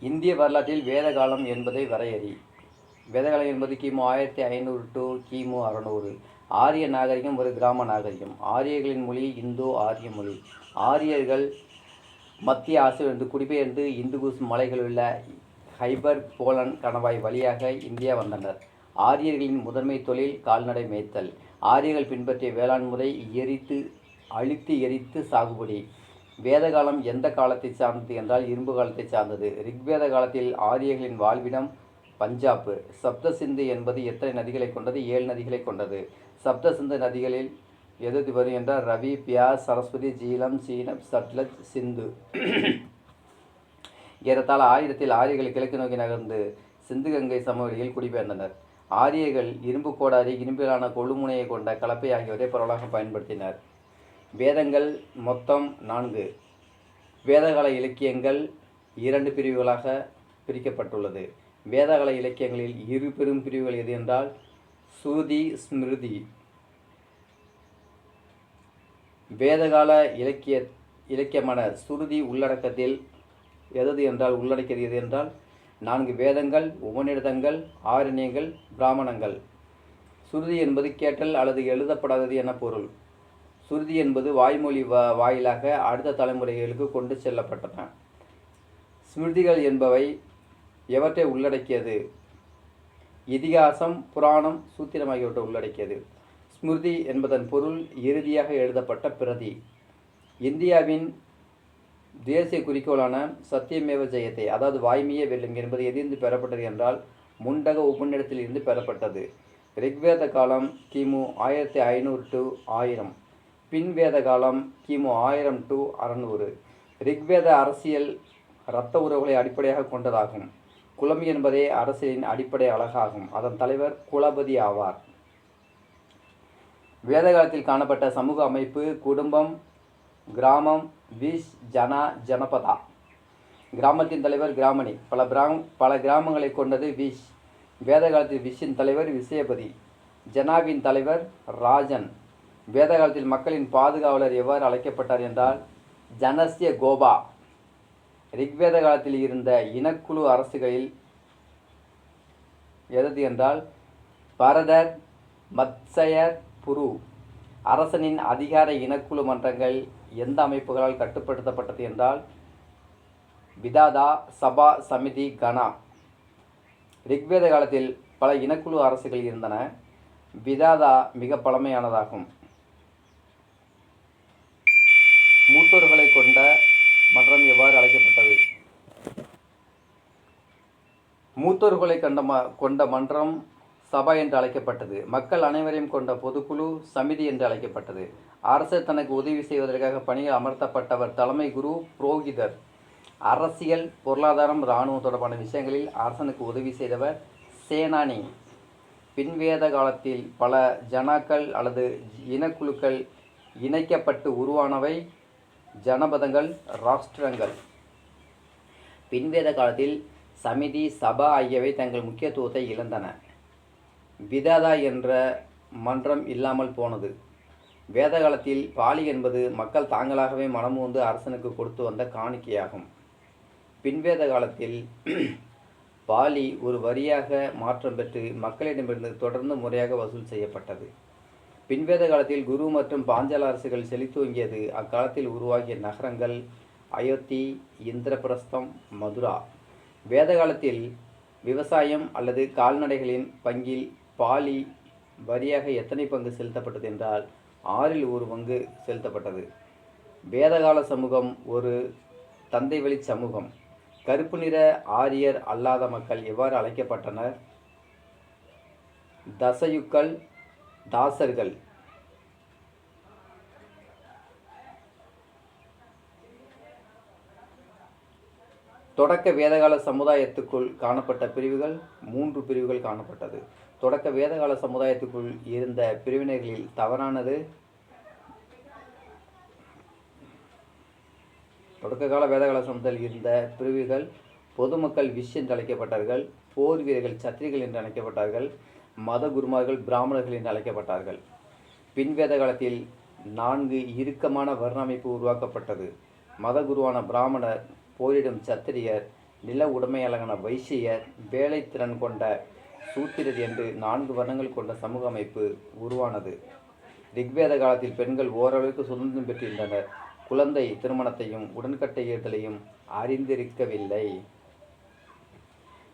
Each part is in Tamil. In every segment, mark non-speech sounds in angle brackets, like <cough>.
இந்திய வரலாற்றில் வேதகாலம் என்பதை வரையறி. வேதகாலம் என்பது கிமு ஆயிரத்தி ஐநூறு டு கிமு அறநூறு. ஆரிய நாகரிகம் ஒரு கிராம நாகரிகம். ஆரியர்களின் மொழி இந்தோ ஆரிய மொழி. ஆரியர்கள் மத்திய ஆசியிலிருந்து குடிபெயர்ந்து இந்துகுஸ் மலைகளிலுள்ள ஹைபர் போலன் கணவாய் வழியாக இந்தியா வந்தனர். ஆரியர்களின் முதன்மை தொழில் கால்நடை மேய்த்தல். ஆரியர்கள் பின்பற்றிய வேளாண் முறை எரித்து அழித்து எரித்து சாகுபடி. வேத காலம் எந்த காலத்தை சார்ந்தது என்றால் இரும்பு காலத்தை சார்ந்தது. ரிக்வேத காலத்தில் ஆரியர்களின் வாழ்விடம் பஞ்சாப் சப்த சிந்து என்பது எத்தனை நதிகளை கொண்டது? ஏழு நதிகளை கொண்டது. சப்த சிந்து நதிகளில் எது வரும் என்றால் ரவி பியாஸ் சரஸ்வதி ஜீலம் சீனம் சட்லஜ் சிந்து. ஏறத்தாழ ஆயிரத்தில் ஆரியர்கள் கிழக்கு நோக்கி நகர்ந்து சிந்து கங்கை சமவெளியில் குடிபெயர்ந்தனர். ஆரியர்கள் இரும்பு கோடாரி இரும்பிலான கொழுமுனையை கொண்ட கலப்பை ஆகியவற்றை பரவலாக பயன்படுத்தினர். வேதங்கள் மொத்தம் நான்கு. வேதகால இலக்கியங்கள் இரண்டு பிரிவுகளாக பிரிக்கப்பட்டுள்ளது. வேதகால இலக்கியங்களில் இரு பெரும் பிரிவுகள் எது என்றால் ஸ்ருதி ஸ்மிருதி. வேதகால இலக்கிய இலக்கியமான சுருதி உள்ளடக்கத்தில் எதது என்றால் உள்ளடக்கியது எது என்றால் நான்கு வேதங்கள் உபநிடதங்கள் ஆரண்யங்கள் பிராமணங்கள். சுருதி என்பது கேட்டல் அல்லது எழுதப்படாதது என பொருள். சுருதி என்பது வாய்மொழி வா வாயிலாக அடுத்த தலைமுறைகளுக்கு கொண்டு செல்லப்பட்டன. ஸ்மிருதிகள் என்பவை எவற்றை உள்ளடக்கியது? இதிகாசம் புராணம் சூத்திரம் ஆகியவற்றை உள்ளடக்கியது. ஸ்மிருதி என்பதன் பொருள் இறுதியாக எழுதப்பட்ட பிரதி. இந்தியாவின் தேசிய குறிக்கோளான சத்தியமேவ ஜெயத்தை அதாவது வாய்மையே வெல்லும் என்பது எதிர்ந்து பெறப்பட்டது என்றால் முண்டக உபநிடத்தில் இருந்து பெறப்பட்டது. ரிக்வேத காலம் கிமு ஆயிரத்தி ஐநூறு டு ஆயிரம். பின்வேத காலம் கிமு ஆயிரம் டு அறநூறு. ரிக்வேத அரசியல் இரத்த உறவுகளை அடிப்படையாக கொண்டதாகும். குலம் என்பதே அரசியலின் அடிப்படை அழகாகும். அதன் தலைவர் குலபதி ஆவார். வேத காலத்தில் காணப்பட்ட சமூக அமைப்பு குடும்பம் கிராமம் விஷ் ஜனா ஜனபதா. கிராமத்தின் தலைவர் கிராமணி. பல பிராம் பல கிராமங்களை கொண்டது விஷ் வேத காலத்தில் விஷின் தலைவர் விசயபதி ஜனாவின் தலைவர் ராஜன். வேத காலத்தில் மக்களின் பாதுகாவலர் எவ்வாறு அழைக்கப்பட்டார் என்றால் ஜனஸ்ய கோபா. ரிக்வேத காலத்தில் இருந்த இனக்குழு அரசுகளில் எதது என்றால் பரதர் மத்சயர் புரு. அரசனின் அதிகார இனக்குழு மன்றங்கள் எந்த அமைப்புகளால் கட்டுப்படுத்தப்பட்டது என்றால் விதாதா சபா சமிதி கனா. ரிக்வேத காலத்தில் பல இனக்குழு அரசுகள் இருந்தன. விதாதா மிக பழமையானதாகும். மூத்தோர்களை கொண்ட மன்றம் எவ்வாறு அழைக்கப்பட்டது? மூத்தோர்களை கண்ட ம கொண்ட மன்றம் சபா என்று அழைக்கப்பட்டது. மக்கள் அனைவரையும் கொண்ட பொதுக்குழு சமிதி என்று அழைக்கப்பட்டது. அரசர் தனக்கு உதவி செய்வதற்காக பணியில் அமர்த்தப்பட்டவர் தலைமை குரு புரோகிதர் அரசியல் பொருளாதாரம் இராணுவம் தொடர்பான விஷயங்களில் அரசனுக்கு உதவி செய்தவர் சேனானி. பின்வேத காலத்தில் பல ஜனாக்கள் அல்லது இனக்குழுக்கள் இணைக்கப்பட்டு உருவானவை. ஜனபதங்கள் ராஷ்டிரங்கள். பின்வேத காலத்தில் சமிதி சபா ஆகியவை தங்கள் முக்கியத்துவத்தை இழந்தன. விதாதா என்ற மன்றம் இல்லாமல் போனது. வேத காலத்தில் பாலி என்பது மக்கள் தாங்களாகவே மனமுந்து அரசனுக்கு கொடுத்து வந்த காணிக்கையாகும். பின்வேத காலத்தில் பாலி ஒரு வரியாக மாற்றம் பெற்று மக்களிடமிருந்து தொடர்ந்து முறையாக வசூல் செய்யப்பட்டது. பின்வேத காலத்தில் குரு மற்றும் பாஞ்சால அரசுகள் செழித்தோங்கியது. அக்காலத்தில் உருவாகிய நகரங்கள் அயோத்தி இந்திரபிரஸ்தம் மதுரா. வேத காலத்தில் விவசாயம் அல்லது கால்நடைகளின் பங்கில் பாலி வரியாக எத்தனை பங்கு செலுத்தப்பட்டது என்றால் ஆறில் ஒரு பங்கு செலுத்தப்பட்டது. வேதகால சமூகம் ஒரு தந்தை வழி சமூகம். கருப்பு நிற ஆரியர் அல்லாத மக்கள் எவ்வாறு அழைக்கப்பட்டனர்? தசயுக்கள் தாசர்கள். தொடக்க வேதகால சமுதாயத்துக்குள் காணப்பட்ட பிரிவுகள் மூன்று பிரிவுகள் காணப்பட்டது. தொடக்க வேதகால சமுதாயத்துக்குள் இருந்த பிரிவினர்களில் தவறானது தொடக்க கால வேதகால சமுதாயத்தில் இருந்த பிரிவுகள் பொதுமக்கள் விஷ் என்று அழைக்கப்பட்டார்கள் போர் வீரர்கள் சத்திரிகள் என்று அழைக்கப்பட்டார்கள். மத குருமார்கள் பிராமணர்கள் என்று அழைக்கப்பட்டார்கள். பின்வேத காலத்தில் நான்கு இறுக்கமான வர்ண அமைப்பு உருவாக்கப்பட்டது. மத குருவான பிராமணர் போரிடும் சத்திரியர் நில உடைமையாளரான வைசியர் வேலை திறன் கொண்ட சூத்திரர் என்று நான்கு வர்ணங்கள் கொண்ட சமூக அமைப்பு உருவானது. ரிக்வேத காலத்தில் பெண்கள் ஓரளவுக்கு சுதந்திரம் பெற்றிருந்தனர். குழந்தை திருமணத்தையும் உடன்கட்டை ஏறுதலையும் அறிந்திருக்கவில்லை.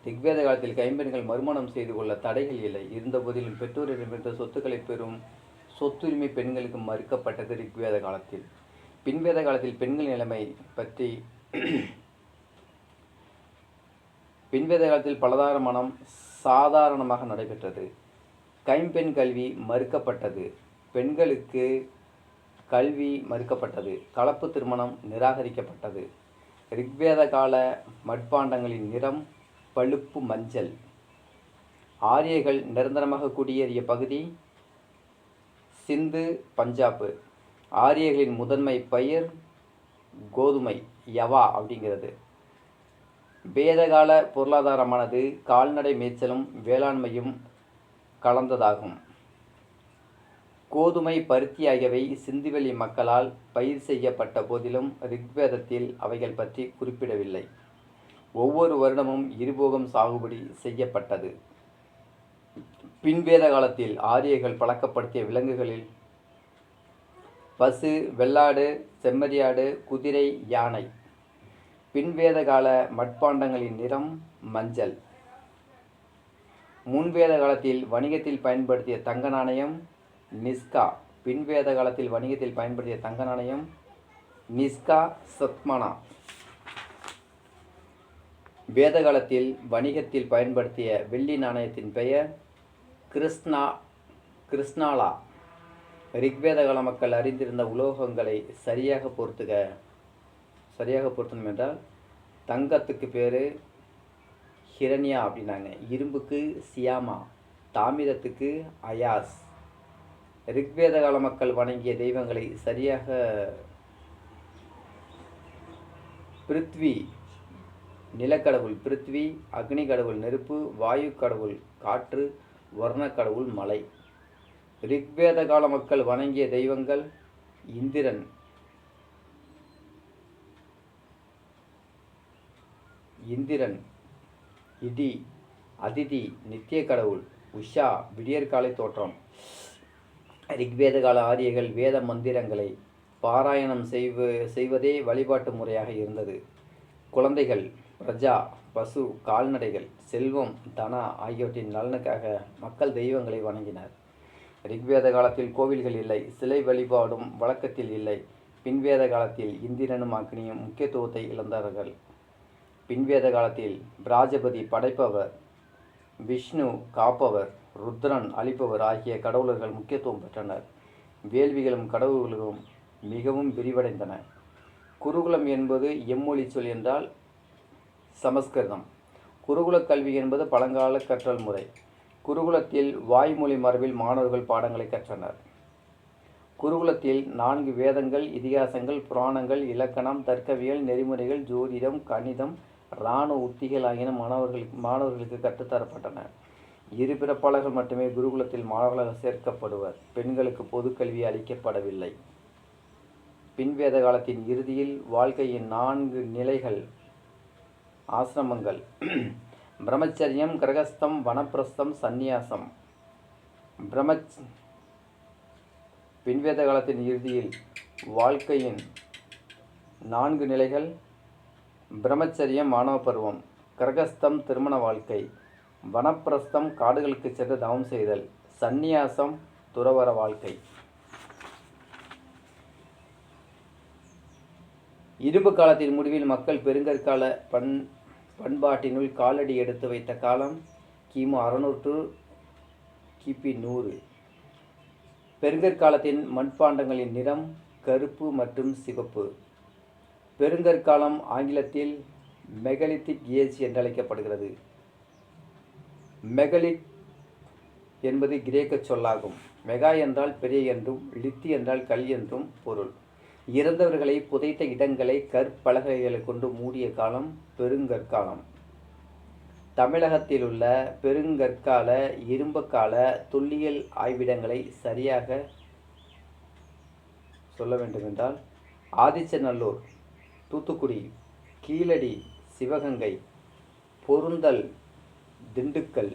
ரிக்வேத காலத்தில் கைம்பெண்கள் மறுமணம் செய்து கொள்ள தடைகள் இல்லை. இருந்தபோதிலும் பெற்றோரிடமிருந்து சொத்துக்களை பெறும் சொத்துரிமை பெண்களுக்கு மறுக்கப்பட்டது ரிக்வேத காலத்தில். பின்வேத காலத்தில் பெண்கள் நிலைமை பற்றி <clears throat> பின்வேத காலத்தில் பலதார மனம் சாதாரணமாக நடைபெற்றது. கைம்பெண் கல்வி மறுக்கப்பட்டது. பெண்களுக்கு கல்வி மறுக்கப்பட்டது. கலப்பு திருமணம் நிராகரிக்கப்பட்டது. ரிக்வேத கால மட்பாண்டங்களின் நிறம் பழுப்பு மஞ்சள். ஆரியர்கள் நிரந்தரமாக குடியேறிய பகுதி சிந்து பஞ்சாப்பு. ஆரியர்களின் முதன்மை பயிர் கோதுமை யவா அப்படிங்கிறது. வேதகால பொருளாதாரமானது கால்நடை மேய்ச்சலும் வேளாண்மையும் கலந்ததாகும். கோதுமை பருத்தி ஆகியவை சிந்துவெளி மக்களால் பயிர் செய்யப்பட்ட போதிலும் ரிக்வேதத்தில் அவைகள் பற்றி குறிப்பிடவில்லை. ஒவ்வொரு வருடமும் இருபோகம் சாகுபடி செய்யப்பட்டது. பின்வேத காலத்தில் ஆரியர்கள் பழக்கப்படுத்திய விலங்குகளில் பசு வெள்ளாடு செம்மறியாடு குதிரை யானை. பின்வேத கால மட்பாண்டங்களின் நிறம் மஞ்சள். முன்வேத காலத்தில் வணிகத்தில் பயன்படுத்திய தங்க நாணயம் நிஸ்கா. பின்வேத காலத்தில் வணிகத்தில் பயன்படுத்திய தங்க நாணயம் நிஸ்கா சத்மனா. வேத காலத்தில் வணிகத்தில் பயன்படுத்திய வெள்ளி நாணயத்தின் பெயர் கிருஷ்ணா கிருஷ்ணாலா. ரிக்வேத கால மக்கள் அறிந்திருந்த உலோகங்களை சரியாக பொறுத்துக. சரியாக பொருத்தணும் என்றால் தங்கத்துக்கு பேர் ஹிரண்யா அப்படின்னாங்க. இரும்புக்கு சியாமா தாமிரத்துக்கு அயாஸ். ரிக்வேத கால மக்கள் வணங்கிய தெய்வங்களை சரியாக பிருத்வி நிலக்கடவுள் பிருத்வி அக்னி கடவுள் நெருப்பு வாயு கடவுள் காற்று வர்ண கடவுள் மலை. ரிக்வேத கால மக்கள் வணங்கிய தெய்வங்கள் இந்திரன். இந்திரன் இடி அதிதி நித்திய கடவுள் உஷா விடியற்காலை தோற்றம். ரிக்வேத கால ஆரியர்கள் வேத மந்திரங்களை பாராயணம் செய்வ செய்வதே வழிபாட்டு முறையாக இருந்தது. குழந்தைகள் பிரஜா பசு கால்நடைகள் செல்வம் தனா ஆகியவற்றின் நலனுக்காக மக்கள் தெய்வங்களை வணங்கினர். ரிக்வேத காலத்தில் கோவில்கள் இல்லை சிலை வழிபாடும் வழக்கத்தில் இல்லை. பின்வேத காலத்தில் இந்திரனும் அக்னியும் முக்கியத்துவத்தை இழந்தார்கள். பின்வேத காலத்தில் பிராஜபதி படைப்பவர் விஷ்ணு காப்பவர் ருத்ரன் அளிப்பவர் ஆகிய கடவுளர்கள் முக்கியத்துவம் பெற்றனர். வேள்விகளும் கடவுள்களும் மிகவும் விரிவடைந்தன. குருகுலம் என்பது எம்மொழி சொல் என்றால் சமஸ்கிருதம். குருகுல கல்வி என்பது பழங்கால கற்றல் முறை. குருகுலத்தில் வாய்மொழி மரபில் மாணவர்கள் பாடங்களை கற்றனர். குருகுலத்தில் நான்கு வேதங்கள் இதிகாசங்கள் புராணங்கள் இலக்கணம் தர்க்கவியல் நெறிமுறைகள் ஜோதிடம் கணிதம் இராணுவ உத்திகள் ஆகியன மாணவர்களுக்கு மாணவர்களுக்கு கற்றுத்தரப்பட்டன இரு பிறப்பாளர்கள் மட்டுமே குருகுலத்தில் மாணவர்களாக சேர்க்கப்படுவர். பெண்களுக்கு பொது கல்வி அளிக்கப்படவில்லை. பின்வேத காலத்தின் இறுதியில் வாழ்க்கையின் நான்கு நிலைகள் ஆசிரமங்கள். பிரம்மச்சரியம் கிரகஸ்தம் வனப்பிரஸ்தம் சந்நியாசம். பிரம்மச் பின்வேத காலத்தின் இறுதியில் வாழ்க்கையின் நான்கு நிலைகள். பிரம்மச்சரியம் மாணவ பருவம். கிரகஸ்தம் திருமண வாழ்க்கை. வனப்பிரஸ்தம் காடுகளுக்கு சென்று தவம் செய்தல். சந்நியாசம் துறவர வாழ்க்கை. இரும்பு காலத்தின் முடிவில் மக்கள் பெருங்கற்கால பண் பண்பாட்டினுள் காலடி எடுத்து வைத்த காலம் கிமு அறுநூற்று கிபி நூறு. பெருங்கற்காலத்தின் மண்பாண்டங்களின் நிறம் கருப்பு மற்றும் சிவப்பு. பெருங்கற்காலம் ஆங்கிலத்தில் மெகலித்திக் ஏஜ் என்றழைக்கப்படுகிறது. மெகலித் என்பது கிரேக்க சொல்லாகும். மெகா என்றால் பெரிய என்றும் லித்தி என்றால் கல் என்றும் பொருள். இறந்தவர்களை புதைத்த இடங்களை கற்பலகைகளை கொண்டு மூடிய காலம் பெருங்கற்காலம். தமிழகத்தில் உள்ள பெருங்கற்கால இரும்புக்கால தொல்லியல் ஆய்விடங்களை சரியாக சொல்ல வேண்டுமென்றால் ஆதிச்சநல்லூர் தூத்துக்குடி கீழடி சிவகங்கை பொருந்தல் திண்டுக்கல்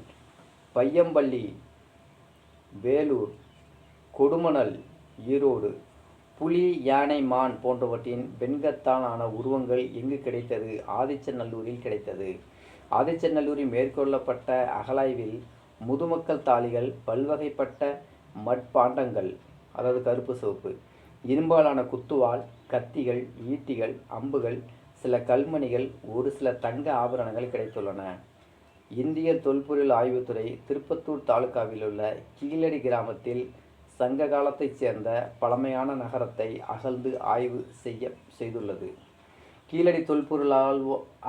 பையம்பள்ளி வேலூர் கொடுமணல் ஈரோடு புலி யானை மான் போன்றவற்றின் வெண்கத்தாலான உருவங்கள் எங்கு கிடைத்தது? ஆதிச்சநல்லூரில் கிடைத்தது. ஆதிச்சநல்லூரில் மேற்கொள்ளப்பட்ட அகலாய்வில் முதுமக்கள் தாளிகள் பல்வகைப்பட்ட மட்பாண்டங்கள் அதாவது கருப்பு சோப்பு இரும்பாலான குத்துவால் கத்திகள் ஈட்டிகள் அம்புகள் சில கல்மணிகள் ஒரு சில தங்க ஆபரணங்கள் கிடைத்துள்ளன. இந்திய தொல்பொருள் ஆய்வுத்துறை திருப்பத்தூர் தாலுகாவில் உள்ள கீழடி கிராமத்தில் சங்க காலத்தைச் சேர்ந்த பழமையான நகரத்தை அகழ்ந்து ஆய்வு செய்ய செய்துள்ளது. கீழடி தொல்பொருள்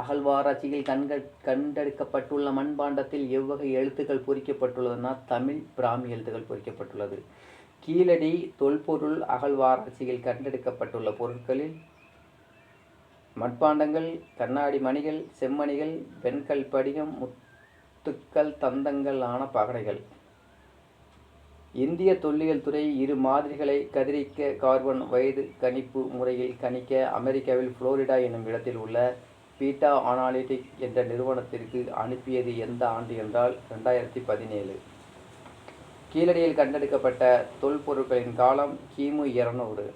அகழ்வாராய்ச்சியில் கண்க கண்டெடுக்கப்பட்டுள்ள மண்பாண்டத்தில் எவ்வகை எழுத்துக்கள் பொறிக்கப்பட்டுள்ளதுன்னா தமிழ் பிராமி எழுத்துக்கள் பொறிக்கப்பட்டுள்ளது. கீழடி தொல்பொருள் அகழ்வாராய்ச்சியில் கண்டெடுக்கப்பட்டுள்ள பொருட்களில் மட்பாண்டங்கள் கண்ணாடி மணிகள் செம்மணிகள் வெண்கல் படிகம் முத்துக்கள் தந்தங்கள் ஆன பகடைகள். இந்திய தொல்லியல் துறை இரு மாதிரிகளை கதிரிக்க கார்பன் வயது கணிப்பு முறையில் கணிக்க அமெரிக்காவில் புளோரிடா என்னும் இடத்தில் உள்ள பீட்டா அனாலிட்டிக் என்ற நிறுவனத்திற்கு அனுப்பியது எந்த ஆண்டு என்றால் ரெண்டாயிரத்தி பதினேழு. கீழடியில் கண்டெடுக்கப்பட்ட தொல்பொருட்களின் காலம் கிமு இருநூறு.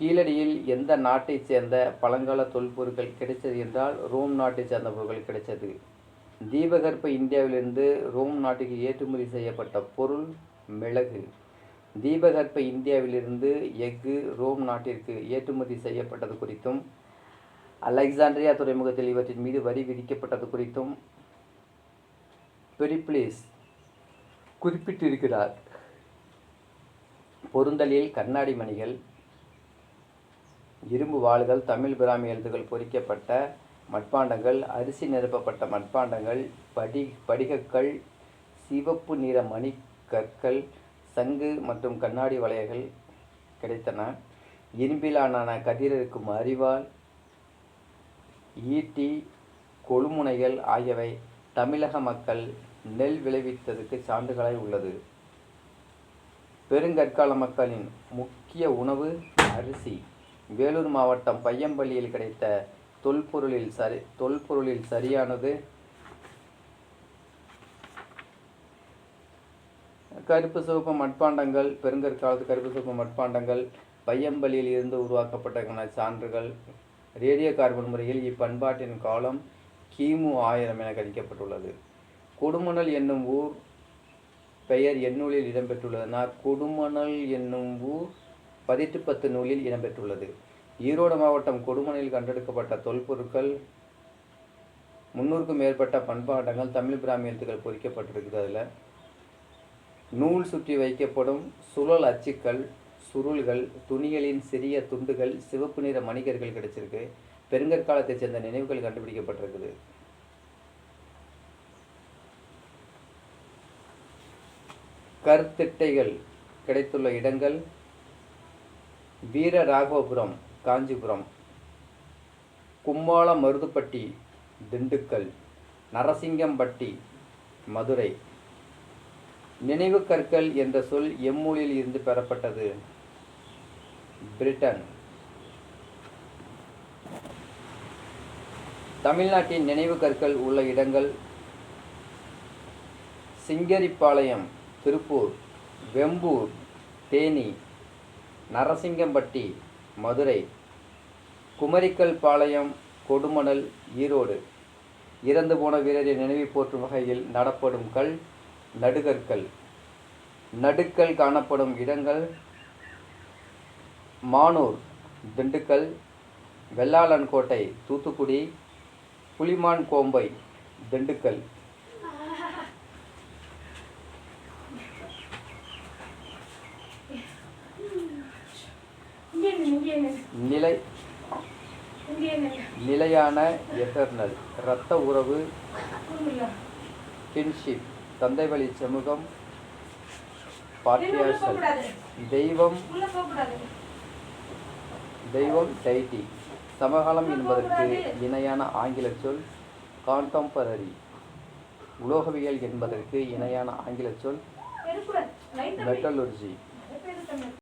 கீழடியில் எந்த நாட்டைச் சேர்ந்த பழங்கால தொல்பொருட்கள் கிடைத்தது என்றால் ரோம் நாட்டைச் சேர்ந்த பொருட்கள் கிடைத்தது. தீபகற்ப இந்தியாவிலிருந்து ரோம் நாட்டுக்கு ஏற்றுமதி செய்யப்பட்ட பொருள் மிளகு. தீபகற்ப இந்தியாவிலிருந்து எஃகு ரோம் நாட்டிற்கு ஏற்றுமதி செய்யப்பட்டது குறித்தும் அலெக்சாண்ட்ரியா துறைமுகத்தில் இவற்றின் மீது வரி விதிக்கப்பட்டது குறித்தும் பெரிப்ளிஸ் குறிப்பிட்டிருக்கிறார். பொருந்தலில் கண்ணாடி மணிகள் இரும்பு வாள்கள் தமிழ் பிராமி எழுத்துகள் பொறிக்கப்பட்ட மட்பாண்டங்கள் அரிசி நிரப்பப்பட்ட மட்பாண்டங்கள் படி படிகக்கல் சிவப்பு நிற மணி கற்கள் சங்கு மற்றும் கண்ணாடி வளையங்கள் கிடைத்தன. இரும்பிலான கதிரிருக்கும் அரிவாள் ஈட்டி கொழுமுனைகள் ஆகியவை தமிழக மக்கள் நெல் விளைவித்ததுக்கு சான்றுகளாய் உள்ளது. பெருங்கற்கால மக்களின் முக்கிய உணவு அரிசி. வேலூர் மாவட்டம் பையம்பள்ளியில் கிடைத்த தொல்பொருளில் சரி தொல்பொருளில் சரியானது கருப்பு சிவப்பு மட்பாண்டங்கள் பெருங்கற்காலத்து கருப்பு சிவப்பு மட்பாண்டங்கள் பையம்பள்ளியில் இருந்து உருவாக்கப்பட்ட சான்றுகள். ரேடியோ கார்பன் முறையில் இப்பண்பாட்டின் காலம் கிமு ஆயிரம் என கணிக்கப்பட்டுள்ளது கொடுமணல் என்னும் ஊர் பெயர் எந்நூலில் இடம்பெற்றுள்ளதுனா கொடுமணல் என்னும் ஊர் பதிட்டு பத்து நூலில் இடம்பெற்றுள்ளது. ஈரோடு மாவட்டம் கொடுமணில் கண்டெடுக்கப்பட்ட தொல்பொருட்கள் முன்னூறுக்கும் மேற்பட்ட பண்பாட்டங்கள் தமிழ் பிராமியத்துகள் எழுத்துக்கள் பொறிக்கப்பட்டிருக்குது அதில் நூல் சுற்றி வைக்கப்படும் சுழல் அச்சுக்கள் சுருள்கள் துணிகளின் சிறிய துண்டுகள் சிவப்பு நிற மணிகர்கள் கிடைச்சிருக்கு. பெருங்கற்காலத்தைச் சேர்ந்த நினைவுகள் கண்டுபிடிக்கப்பட்டிருக்குது. கருத்திட்டைகள் கிடைத்துள்ள இடங்கள் வீரராகவபுரம் காஞ்சிபுரம். கும்மாள மருதுப்பட்டி திண்டுக்கல். நரசிங்கம்பட்டி மதுரை. நினைவு கற்கள் என்ற சொல் எம்மொழியில் இருந்து பெறப்பட்டது. பிரிட்டன். தமிழ்நாட்டின் நினைவு கற்கள் உள்ள இடங்கள் சிங்கரிப்பாளையம் திருப்பூர் வெம்பூர் தேனி நரசிங்கம்பட்டி மதுரை குமரிக்கல் பாளையம் கொடுமணல் ஈரோடு. இறந்து போன வீரரை நினைவு போற்றும் வகையில் நடப்படும் கல் நடுகற்கள். நடுக்கல் காணப்படும் இடங்கள் மானூர் திண்டுக்கல் வெள்ளாளன்கோட்டை தூத்துக்குடி புலிமான் கோம்பை திண்டுக்கல். நிலை நிலையான எட்டர்னல் இரத்த உறவு கின்ஷிப் தந்தை வழி சமூகம் தெய்வம் தெய்வம் டைட்டி சமகாலம் என்பதற்கு இணையான ஆங்கில சொல் கான்டம்பரரி உலோகவியல் என்பதற்கு இணையான ஆங்கில சொல் மெட்டலர்ஜி